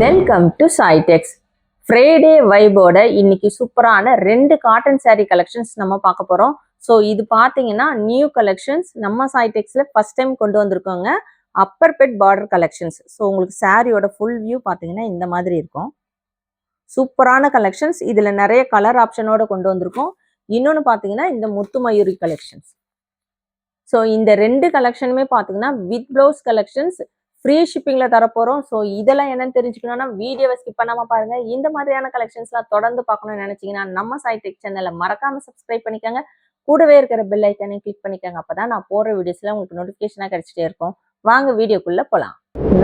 Welcome to Saitex Friday வைபோட இன்னைக்கு சூப்பரான ரெண்டு காட்டன் சாரீ கலெக்ஷன்ஸ் நம்ம பார்க்க போறோம். ஸோ இது பார்த்தீங்கன்னா நியூ கலெக்ஷன்ஸ் நம்ம சாய்டெக்ஸ்ல ஃபர்ஸ்ட் டைம் கொண்டு வந்திருக்கோங்க. Upper bed border collections so உங்களுக்கு சாரியோட ஃபுல் வியூ பார்த்தீங்கன்னா இந்த மாதிரி இருக்கும். சூப்பரான கலெக்ஷன்ஸ் இதுல நிறைய கலர் ஆப்ஷனோட கொண்டு வந்திருக்கோம். இன்னொன்று பார்த்தீங்கன்னா இந்த முத்து மயூரி கலெக்ஷன்ஸ் ஸோ இந்த ரெண்டு கலெக்ஷனுமே பார்த்தீங்கன்னா வித் ப்ளவுஸ் கலெக்ஷன்ஸ் ஃப்ரீ ஷிப்பிங்கில் தரப்போகிறோம் ஸோ இதெல்லாம் என்னன்னு தெரிஞ்சுக்கணும்னா வீடியோவை ஸ்கிப் பண்ணாமல் பாருங்கள் இந்த மாதிரியான கலெக்ஷன்ஸ்லாம் தொடர்ந்து பார்க்கணும்னு நினச்சிங்கன்னா நம்ம சைடெக் சேனலை மறக்காமல் சப்ஸ்கிரைப் பண்ணிக்கோங்க. கூடவே இருக்கிற பெல் ஐக்கானையும் கிளிக் பண்ணிக்கோங்க. அப்போ தான் நான் போடுற வீடியோஸில் உங்களுக்கு நோட்டிஃபிகேஷனாக கிடச்சிட்டே இருக்கும். வாங்க வீடியோக்குள்ளே போகலாம்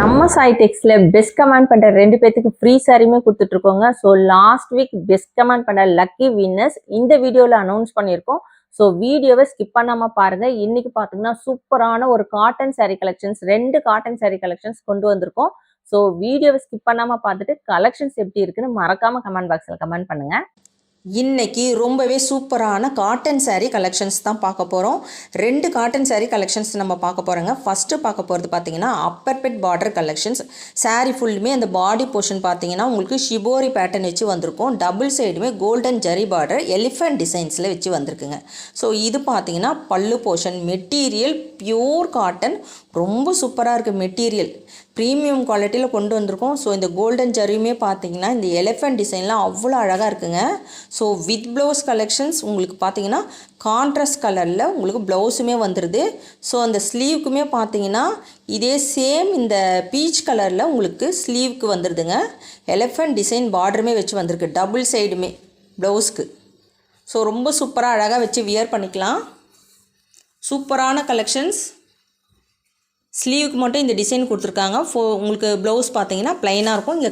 நம்ம சைடெக்ஸில் பெஸ்ட் கமெண்ட் பண்ணுற ரெண்டு பேத்துக்கு ஃப்ரீ சாரியுமே கொடுத்துட்ருக்கோங்க so last week best comment பண்ணுற லக்கி வின்னர்ஸ் இந்த வீடியோவில் அனௌன்ஸ் பண்ணியிருக்கோம். ஸோ வீடியோவை ஸ்கிப் பண்ணாம பாருங்க. இன்னைக்கு பார்த்தீங்கன்னா சூப்பரான ஒரு காட்டன் சாரி கலெக்ஷன்ஸ் ரெண்டு காட்டன் சாரி கலெக்ஷன்ஸ் கொண்டு வந்திருக்கோம். ஸோ வீடியோவை ஸ்கிப் பண்ணாம பார்த்துட்டு கலெக்ஷன்ஸ் எப்படி இருக்குன்னு மறக்காம கமெண்ட் பாக்ஸில் கமெண்ட் பண்ணுங்க. இன்னைக்கு ரொம்பவே சூப்பரான காட்டன் சாரீ கலெக்ஷன்ஸ் தான் பார்க்க போகிறோம் ரெண்டு காட்டன் சாரீ கலெக்ஷன்ஸ் நம்ம பார்க்க போகிறோங்க ஃபஸ்ட்டு பார்க்க போகிறது பார்த்தீங்கன்னா upper bed border collections saree ஃபுல்லுமே அந்த பாடி போர்ஷன் பார்த்தீங்கன்னா உங்களுக்கு ஷிபோரி பேட்டர்ன் வச்சு வந்திருக்கும். டபுள் சைடுமே கோல்டன் ஜரி பார்டர் எலிஃபண்ட் டிசைன்ஸில் வச்சு வந்திருக்குங்க. ஸோ இது பார்த்தீங்கன்னா பல்லு போர்ஷன் மெட்டீரியல் பியூர் காட்டன் ரொம்ப சூப்பராக இருக்குது மெட்டீரியல் ப்ரீமியம் குவாலிட்டியில் கொண்டு வந்திருக்கோம். ஸோ இந்த கோல்டன் ஜரியுமே பார்த்தீங்கன்னா இந்த எலிஃபண்ட் டிசைன்லாம் அவ்வளோ அழகாக இருக்குங்க. ஸோ வித் ப்ளவுஸ் கலெக்ஷன்ஸ் உங்களுக்கு பார்த்தீங்கன்னா கான்ட்ராஸ்ட் கலரில் உங்களுக்கு ப்ளவுஸுமே வந்துடுது ஸோ அந்த ஸ்லீவுக்குமே பார்த்தீங்கன்னா இதே சேம் இந்த பீச் கலரில் உங்களுக்கு ஸ்லீவுக்கு வந்துடுதுங்க எலிஃபண்ட் டிசைன் பார்டருமே வச்சு வந்திருக்கு. டபுள் சைடுமே ப்ளவுஸ்க்கு ஸோ ரொம்ப சூப்பராக அழகாக வச்சு வியர் பண்ணிக்கலாம். சூப்பரான கலெக்ஷன்ஸ் ஸ்லீவுக்கு மட்டும் இந்த டிசைன் கொடுத்துருக்காங்க. ஃபோ உங்களுக்கு ப்ளவுஸ் பார்த்தீங்கன்னா ப்ளைனாக இருக்கும். இங்கே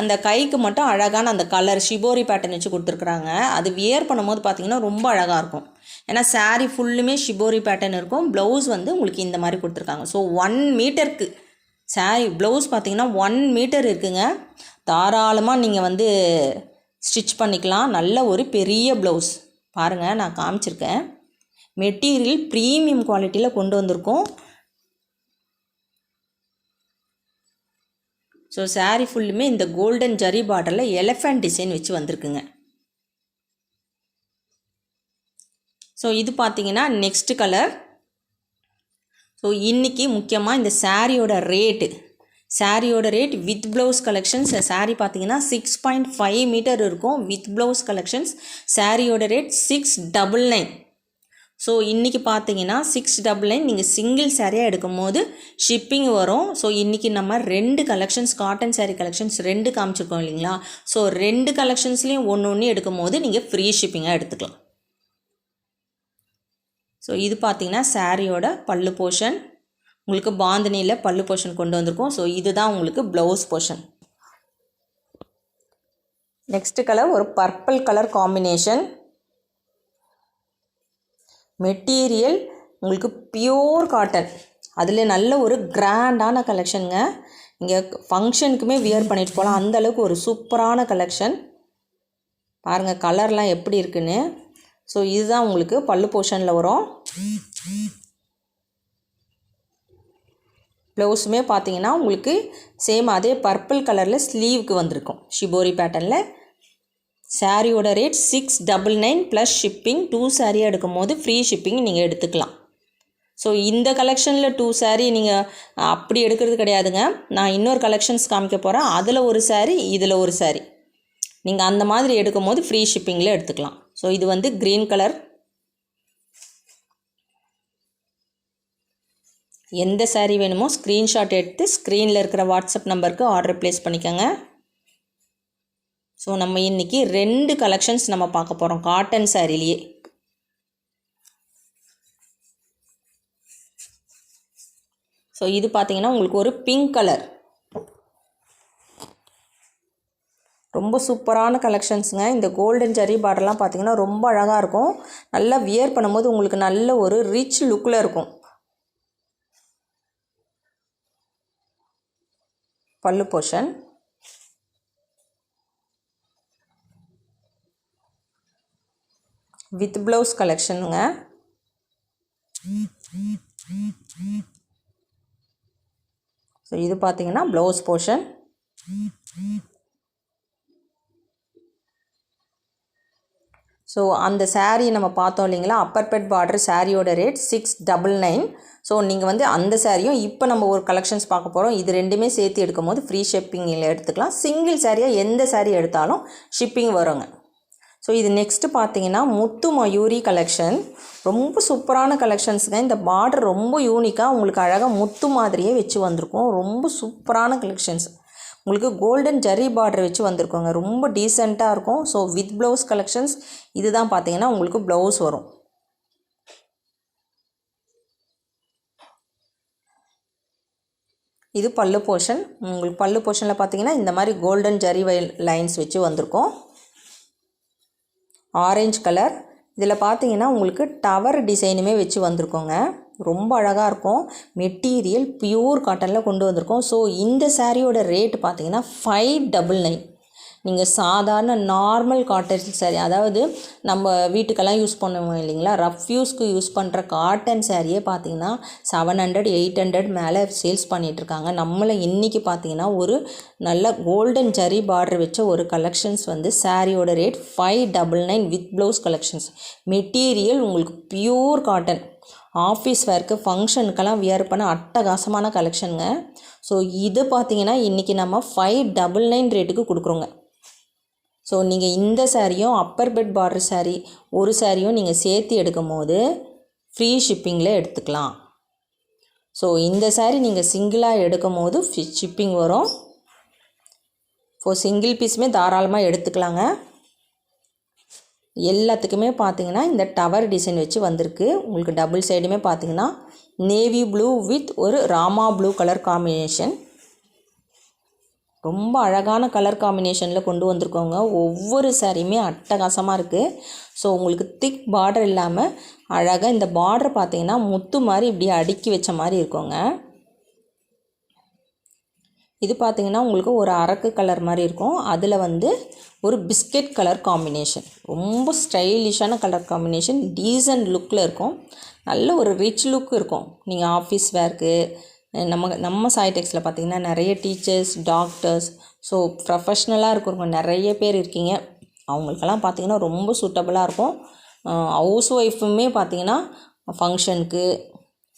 அந்த கைக்கு மட்டும் அழகான அந்த கலர் ஷிபோரி பேட்டர்ன் வச்சு கொடுத்துருக்குறாங்க. அது வியர் பண்ணும்போது பார்த்தீங்கன்னா ரொம்ப அழகாக இருக்கும். ஏன்னா சாரீ ஃபுல்லுமே ஷிபோரி பேட்டர்ன் இருக்கும். ப்ளவுஸ் வந்து உங்களுக்கு இந்த மாதிரி கொடுத்துருக்காங்க. ஸோ ஒன் மீட்டருக்கு saree ப்ளவுஸ் பார்த்தீங்கன்னா ஒன் மீட்டர் இருக்குங்க. தாராளமாக நீங்கள் வந்து ஸ்டிச் பண்ணிக்கலாம். நல்ல ஒரு பெரிய ப்ளவுஸ் பாருங்கள் நான் காமிச்சிருக்கேன். மெட்டீரியல் ப்ரீமியம் குவாலிட்டியில் கொண்டு வந்திருக்கோம். ஸோ சாரீ ஃபுல்லுமே இந்த கோல்டன் ஜரி பார்டரில் எலஃபண்ட் டிசைன் வச்சு வந்திருக்குங்க. ஸோ இது பார்த்தீங்கன்னா நெக்ஸ்ட் கலர் ஸோ இன்றைக்கி முக்கியமாக இந்த சாரியோட ரேட்டு சாரியோட rate with blouse collections saree பார்த்தீங்கன்னா சிக்ஸ் பாயிண்ட் ஃபைவ் மீட்டர் இருக்கும் வித் ப்ளவுஸ் கலெக்ஷன்ஸ் சாரியோட rate six double nine so இன்றைக்கி பார்த்தீங்கன்னா சிக்ஸ் டபுள் நைன் நீங்கள் சிங்கிள் சேரீயாக எடுக்கும் போது ஷிப்பிங் வரும். ஸோ இன்றைக்கி நம்ம ரெண்டு கலெக்ஷன்ஸ் காட்டன் சேரீ கலெக்ஷன்ஸ் ரெண்டு காமிச்சிருக்கோம் இல்லைங்களா? ஸோ ரெண்டு கலெக்ஷன்ஸ்லேயும் ஒன்று ஒன்று எடுக்கும் போது நீங்கள் ஃப்ரீ ஷிப்பிங்காக எடுத்துக்கலாம். ஸோ இது பார்த்தீங்கன்னா சாரியோட பல்லு போர்ஷன் உங்களுக்கு பாந்தனியில் பல்லு போர்ஷன் கொண்டு வந்திருக்கோம். ஸோ இதுதான் உங்களுக்கு ப்ளவுஸ் போர்ஷன் நெக்ஸ்ட் கலர் ஒரு பர்பிள் கலர் காம்பினேஷன் மெட்டீரியல் உங்களுக்கு பியோர் காட்டன். அதில் நல்ல ஒரு கிராண்டான கலெக்ஷனுங்க. இங்கே ஃபங்க்ஷனுக்குமே வியர் பண்ணிட்டு போகலாம் அந்த அளவுக்கு ஒரு சூப்பரான கலெக்ஷன். பாருங்கள் கலர்லாம் எப்படி இருக்குன்னு. ஸோ இதுதான் உங்களுக்கு பல்லு போர்ஷனில் வரும். ப்ளவுஸுமே பார்த்தீங்கன்னா உங்களுக்கு சேம் அதே பர்பிள் கலரில் ஸ்லீவுக்கு வந்திருக்கும். ஷிபோரி பேட்டர்னில் சாரியோட rate six double nine plus shipping two சாரியாக எடுக்கும் போது ஃப்ரீ ஷிப்பிங் நீங்கள் எடுத்துக்கலாம். ஸோ இந்த கலெக்ஷனில் டூ சாரீ நீங்கள் அப்படி எடுக்கிறது கிடையாதுங்க. நான் இன்னொரு கலெக்ஷன்ஸ் காமிக்க போகிறேன் அதில் ஒரு saree இதில் ஒரு saree. நீங்கள் அந்த மாதிரி எடுக்கும் போது ஃப்ரீ ஷிப்பிங்கில் எடுத்துக்கலாம். ஸோ இது வந்து க்ரீன் கலர் எந்த சாரீ வேணுமோ ஸ்க்ரீன்ஷாட் எடுத்து ஸ்க்ரீனில் இருக்கிற வாட்ஸ்அப் நம்பருக்கு ஆர்டர் ப்ளேஸ் பண்ணிக்கோங்க. ஸோ நம்ம இன்றைக்கி ரெண்டு கலெக்ஷன்ஸ் நம்ம பார்க்க போகிறோம் காட்டன் சாரிலேயே ஸோ இது பார்த்தீங்கன்னா உங்களுக்கு ஒரு பிங்க் கலர் ரொம்ப சூப்பரான கலெக்ஷன்ஸுங்க இந்த கோல்டன் ஜரி பார்டர்லாம் பார்த்தீங்கன்னா ரொம்ப அழகாக இருக்கும். நல்லா வியர் பண்ணும்போது உங்களுக்கு நல்ல ஒரு ரிச் லுக்கில் இருக்கும். பல்லு போர்ஷன் வித் ப்ளவுஸ் கலெக்ஷனுங்க. ஸோ இது பார்த்தீங்கன்னா ப்ளவுஸ் போர்ஷன். ஸோ அந்த சாரீ நம்ம பார்த்தோம் இல்லைங்களா? அப்பர் பெட் பார்டர் சாரியோட rate six double nine so நீங்கள் வந்து அந்த சாரியும் இப்போ நம்ம ஒரு கலெக்ஷன்ஸ் பார்க்க போகிறோம் இது ரெண்டுமே சேர்த்து எடுக்கும் போது ஃப்ரீ ஷிப்பிங்கில் எடுத்துக்கலாம். சிங்கிள் சாரியாக எந்த சாரீ எடுத்தாலும் ஷிப்பிங் வருங்க. ஸோ இது நெக்ஸ்ட்டு பார்த்தீங்கன்னா முத்து மயூரி கலெக்ஷன் ரொம்ப சூப்பரான கலெக்ஷன்ஸுங்க இந்த பார்டர் ரொம்ப யூனிக்காக உங்களுக்கு அழகாக முத்து மாதிரியே வச்சு வந்திருக்கும். ரொம்ப சூப்பரான கலெக்ஷன்ஸ் உங்களுக்கு கோல்டன் ஜரி பார்டர் வச்சு வந்திருக்கோங்க. ரொம்ப டீசெண்டாக இருக்கும். ஸோ வித் ப்ளவுஸ் கலெக்ஷன்ஸ் இதுதான் பார்த்தீங்கன்னா உங்களுக்கு ப்ளவுஸ் வரும். இது பல்லு போர்ஷன் உங்களுக்கு பல்லு போர்ஷனில் பார்த்தீங்கன்னா இந்த மாதிரி கோல்டன் ஜரி லைன்ஸ் வச்சு வந்திருக்கோம். Orange colour. இதில் பார்த்தீங்கன்னா உங்களுக்கு டவர் டிசைனுமே வச்சு வந்திருக்கோங்க. ரொம்ப அழகாக இருக்கும். மெட்டீரியல் பியூர் காட்டனில் கொண்டு வந்திருக்கோம். ஸோ இந்த சாரியோட ரேட் பார்த்தீங்கன்னா ஃபைவ் டபுள் நைன் நீங்கள் சாதாரண நார்மல் காட்டன் saree அதாவது நம்ம வீட்டுக்கெல்லாம் யூஸ் பண்ணுவோம் இல்லைங்களா? ரஃப் யூஸ்க்கு யூஸ் பண்ணுற காட்டன் சாரியே பார்த்தீங்கன்னா செவன் ஹண்ட்ரட் எயிட் ஹண்ட்ரட் மேலே சேல்ஸ் பண்ணிகிட்ருக்காங்க நம்மளை இன்றைக்கி பார்த்தீங்கன்னா ஒரு நல்ல கோல்டன் ஜரி பார்டர் வச்ச ஒரு கலெக்ஷன்ஸ் வந்து சாரியோட rate five double nine with blouse collections material உங்களுக்கு பியூர் காட்டன் ஆஃபீஸ் வேர்க்கு ஃபங்க்ஷனுக்கெல்லாம் வியர் பண்ண அட்டகாசமான கலெக்ஷனுங்க ஸோ இது பார்த்தீங்கன்னா இன்றைக்கி நம்ம ஃபைவ் டபுள் நைன் ரேட்டுக்கு கொடுக்குறோங்க. ஸோ நீங்கள் இந்த சாரியும் அப்பர் பெட் பார்டர் சாரீ ஒரு சாரியும் நீங்கள் சேர்த்து எடுக்கும் போது ஃப்ரீ ஷிப்பிங்கில் எடுத்துக்கலாம். ஸோ இந்த சாரீ நீங்கள் சிங்கிளாக எடுக்கும் போது ஷிப்பிங் வரும். ஸோ சிங்கிள் பீஸுமே தாராளமாக எடுத்துக்கலாங்க. எல்லாத்துக்குமே பார்த்தீங்கன்னா இந்த டவர் டிசைன் வச்சு வந்திருக்கு. உங்களுக்கு டபுள் சைடுமே பார்த்தீங்கன்னா நேவி ப்ளூ வித் ஒரு ராமா ப்ளூ கலர் காம்பினேஷன் ரொம்ப அழகான கலர் காம்பினேஷனில் கொண்டு வந்திருக்கோங்க. ஒவ்வொரு சாரியுமே அட்டகாசமாக இருக்குது ஸோ உங்களுக்கு திக் பார்டர் இல்லாமல் அழகாக இந்த பார்டர் பார்த்தீங்கன்னா முத்து மாதிரி இப்படி அடுக்கி வச்ச மாதிரி இருக்குங்க. இது பார்த்தீங்கன்னா உங்களுக்கு ஒரு அரக்கு கலர் மாதிரி இருக்கும். அதில் வந்து ஒரு பிஸ்கெட் கலர் காம்பினேஷன் ரொம்ப ஸ்டைலிஷான கலர் காம்பினேஷன் டீசன்ட் லுக்கில் இருக்கும். நல்ல ஒரு ரிச் லுக் இருக்கும். நீங்கள் ஆஃபீஸ் வேர்க்கு நம்ம நம்ம சாய்டெக்ஸில் பார்த்தீங்கன்னா நிறைய டீச்சர்ஸ் டாக்டர்ஸ் ஸோ ப்ரொஃபஷ்னலாக இருக்கிறவங்க நிறைய பேர் இருக்கீங்க. அவங்களுக்கெல்லாம் பார்த்தீங்கன்னா ரொம்ப சூட்டபுளாக இருக்கும். ஹவுஸ் ஒய்ஃபுமே பார்த்திங்கன்னா ஃபங்க்ஷனுக்கு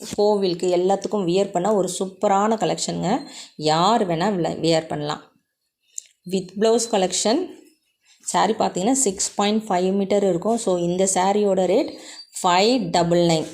கோவிலுக்கு எல்லாத்துக்கும் வியர் பண்ண ஒரு சூப்பரான கலெக்ஷனுங்க யார் வேணால் வியர் பண்ணலாம். வித் ப்ளவுஸ் கலெக்ஷன் saree பார்த்தீங்கன்னா சிக்ஸ் பாயிண்ட் ஃபைவ் மீட்டர் இருக்கும். ஸோ இந்த சாரியோட ரேட் ஃபைவ் டபுள் நைன்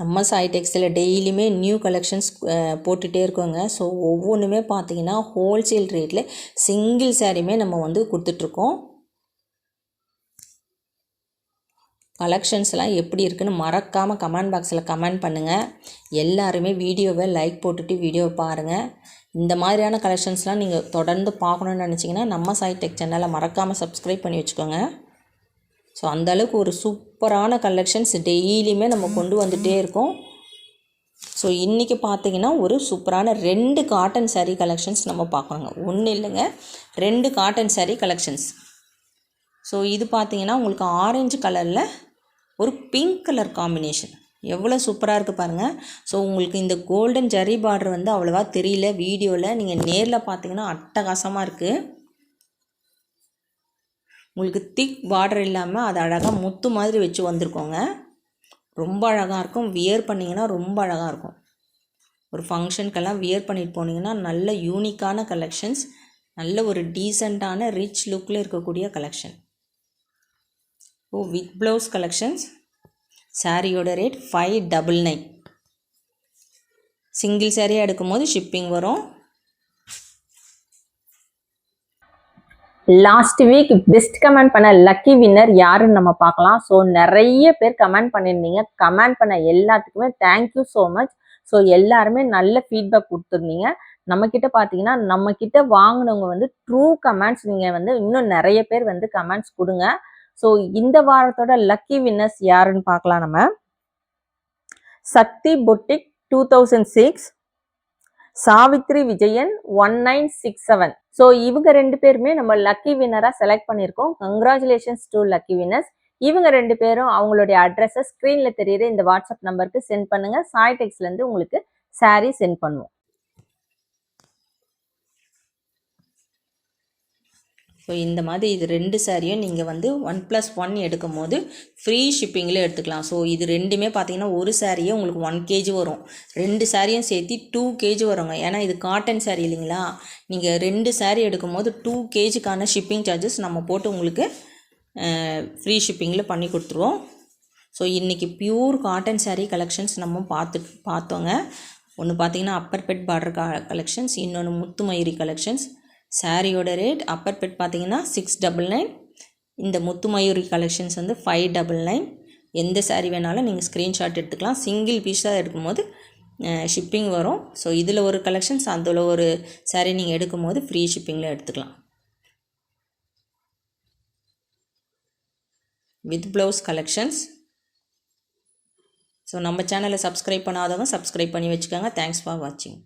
நம்ம சாய் டெக்ஸ்டைல் டெய்லியுமே நியூ கலெக்ஷன்ஸ் போட்டுகிட்டே இருக்கோங்க. ஸோ ஒவ்வொன்றுமே பார்த்தீங்கன்னா ஹோல்சேல் ரேட்டில் சிங்கிள் சாரீமே நம்ம வந்து கொடுத்துட்ருக்கோம். கலெக்ஷன்ஸ்லாம் எப்படி இருக்குன்னு மறக்காமல் கமெண்ட் பாக்ஸில் கமெண்ட் பண்ணுங்கள் எல்லாருமே வீடியோவை லைக் போட்டுட்டு வீடியோவை பாருங்கள் இந்த மாதிரியான கலெக்ஷன்ஸ்லாம் நீங்கள் தொடர்ந்து பார்க்கணுன்னு நினச்சிங்கன்னா நம்ம சாய் டெக் சேனலை மறக்காமல் சப்ஸ்கிரைப் பண்ணி வச்சுக்கோங்க. ஸோ அந்தளவுக்கு ஒரு சூப்பரான கலெக்ஷன்ஸ் டெய்லியுமே நம்ம கொண்டு வந்துகிட்டே இருக்கோம். ஸோ இன்றைக்கி பார்த்தீங்கன்னா ஒரு சூப்பரான ரெண்டு காட்டன் சாரீ கலெக்ஷன்ஸ் நம்ம பார்க்குறோங்க ஒன்றும் இல்லைங்க ரெண்டு காட்டன் சாரீ கலெக்ஷன்ஸ் ஸோ இது பார்த்தீங்கன்னா உங்களுக்கு ஆரஞ்சு கலரில் ஒரு பிங்க் கலர் காம்பினேஷன் எவ்வளோ சூப்பராக இருக்குது பாருங்கள் ஸோ உங்களுக்கு இந்த கோல்டன் ஜரி பார்டர் வந்து அவ்வளோவா தெரியல வீடியோவில் நீங்கள் நேரில் பார்த்தீங்கன்னா அட்டகாசமாக இருக்குது உங்களுக்கு திக் பார்டர் இல்லாமல் அது அழகாக முத்து மாதிரி வச்சு வந்திருக்கோங்க. ரொம்ப அழகாக இருக்கும். வியர் பண்ணிங்கன்னா ரொம்ப அழகாக இருக்கும். ஒரு ஃபங்க்ஷனுக்கெல்லாம் வியர் பண்ணிட்டு போனீங்கன்னா நல்ல யூனிக்கான கலெக்ஷன்ஸ் நல்ல ஒரு டீசெண்டான ரிச் லுக்கில் இருக்கக்கூடிய கலெக்ஷன் ஓ வித் ப்ளவுஸ் கலெக்ஷன்ஸ் சாரியோட rate five double nine single சாரியாக எடுக்கும்போது ஷிப்பிங் வரும். லாஸ்ட் வீக் பெஸ்ட் கமெண்ட் பண்ண லக்கி வின்னர் யாருன்னு நம்ம பார்க்கலாம். ஸோ நிறைய பேர் கமெண்ட் பண்ணியிருந்தீங்க. கமெண்ட் பண்ண எல்லாத்துக்குமே தேங்க்யூ ஸோ மச் ஸோ எல்லாருமே நல்ல ஃபீட்பேக் கொடுத்துருந்தீங்க. நம்ம கிட்ட பார்த்தீங்கன்னா நம்ம கிட்ட வாங்கினவங்க வந்து ட்ரூ கமெண்ட்ஸ் நீங்கள் வந்து இன்னும் நிறைய பேர் வந்து கமெண்ட்ஸ் கொடுங்க. ஸோ இந்த வாரத்தோட லக்கி வின்னர்ஸ் யாருன்னு பார்க்கலாம் நம்ம. Sakthi boutique two thousand six Savithri Vijayan one nine six seven so இவங்க ரெண்டு பேருமே நம்ம லக்கி வின்னராக செலக்ட் பண்ணியிருக்கோம். கங்க்ராச்சுலேஷன்ஸ் டு லக்கி வின்னர்ஸ் இவங்க ரெண்டு பேரும் அவங்களுடைய அட்ரஸை ஸ்க்ரீனில் தெரியுற இந்த வாட்ஸ்அப் நம்பருக்கு சென்ட் பண்ணுங்கள் சாய் உங்களுக்கு சாரீ சென்ட் பண்ணுவோம். ஸோ இந்த மாதிரி இது ரெண்டு சாரியும் நீங்கள் வந்து ஒன் ப்ளஸ் ஒன் எடுக்கும் போது ஃப்ரீ ஷிப்பிங்கில் எடுத்துக்கலாம். ஸோ இது ரெண்டுமே பார்த்தீங்கன்னா ஒரு சாரியே உங்களுக்கு ஒன் கேஜி வரும். ரெண்டு சாரியும் சேர்த்து டூ கேஜி வருங்க. ஏன்னா இது காட்டன் சாரி இல்லைங்களா? நீங்கள் ரெண்டு சாரி எடுக்கும் போது டூ கேஜிக்கான ஷிப்பிங் சார்ஜஸ் நம்ம போட்டு உங்களுக்கு ஃப்ரீ ஷிப்பிங்கில் பண்ணி கொடுத்துருவோம். ஸோ இன்றைக்கி பியூர் காட்டன் சாரீ கலெக்ஷன்ஸ் நம்ம பார்த்து பார்த்தோங்க. ஒன்று பார்த்தீங்கன்னா அப்பர் பெட் பார்டர் கலெக்ஷன்ஸ் இன்னொன்று முத்துமயூரி கலெக்ஷன்ஸ் சாரியோட ரேட் அப்பர் பெட் பார்த்தீங்கன்னா சிக்ஸ் டபுள் நைன் இந்த முத்துமயூரி கலெக்ஷன்ஸ் வந்து ஃபைவ் டபுள் நைன் எந்த சாரீ வேணாலும் நீங்கள் ஸ்க்ரீன்ஷாட் எடுத்துக்கலாம். சிங்கிள் பீஸாக எடுக்கும்போது ஷிப்பிங் வரும். ஸோ இதில் ஒரு கலெக்ஷன்ஸ் அதில் ஒரு சாரீ நீங்கள் எடுக்கும்போது ஃப்ரீ ஷிப்பிங்கில் எடுத்துக்கலாம். வித் ப்ளவுஸ் கலெக்ஷன்ஸ் ஸோ நம்ம சேனலை சப்ஸ்கிரைப் பண்ணாதவங்க சப்ஸ்கிரைப் பண்ணி வச்சுக்கோங்க. தேங்க்ஸ் ஃபார் வாட்சிங்